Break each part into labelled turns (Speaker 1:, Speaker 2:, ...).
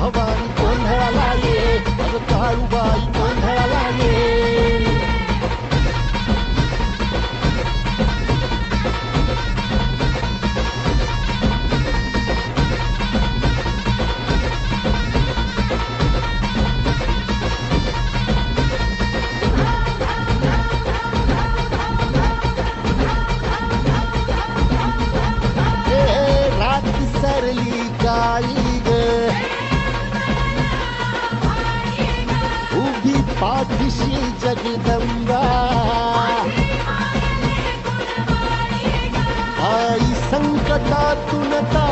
Speaker 1: भवानी संकटातून तार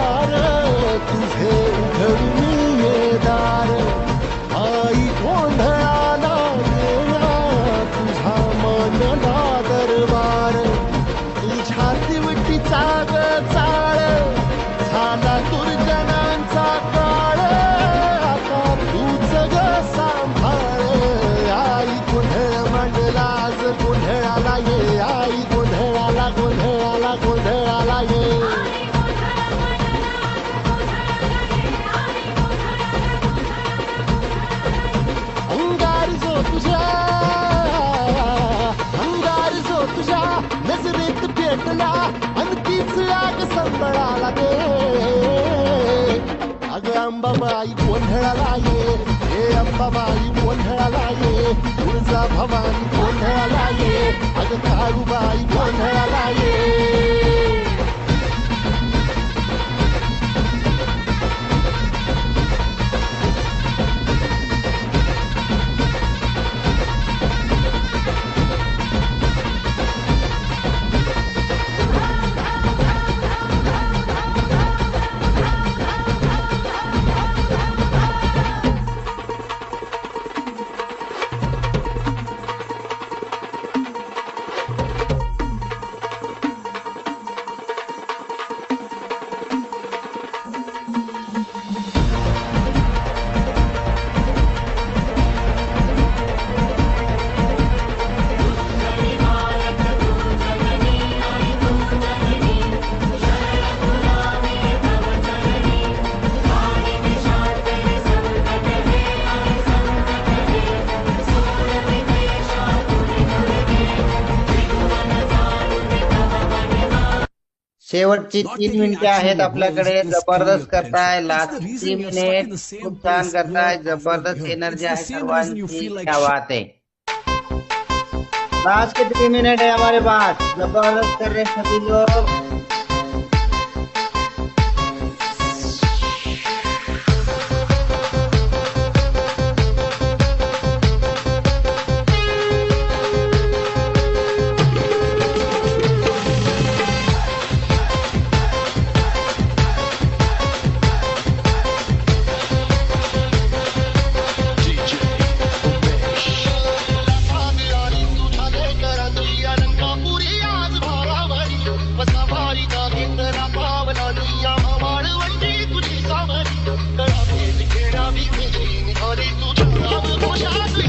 Speaker 1: संबळाला दे अग अंबाबाई गोंधळाला ये हे अंबाबाई गोंधळाला ये तुळजा भवानी गोंधळाला ये अग काळूबाई गोंधळाला ये
Speaker 2: शेवटची तीन मिनिटे आहेत आपल्याकडे. ज़बरदस्त करताय लास्ट तीन मिनिट खूप छान करताय ज़बरदस्त एनर्जी आहे सर्वांची. क्या बात है लास्ट के तीन मिनट है हमारे पास? ज़बरदस्त कर रहे हैं सभी लोग
Speaker 1: Charlie.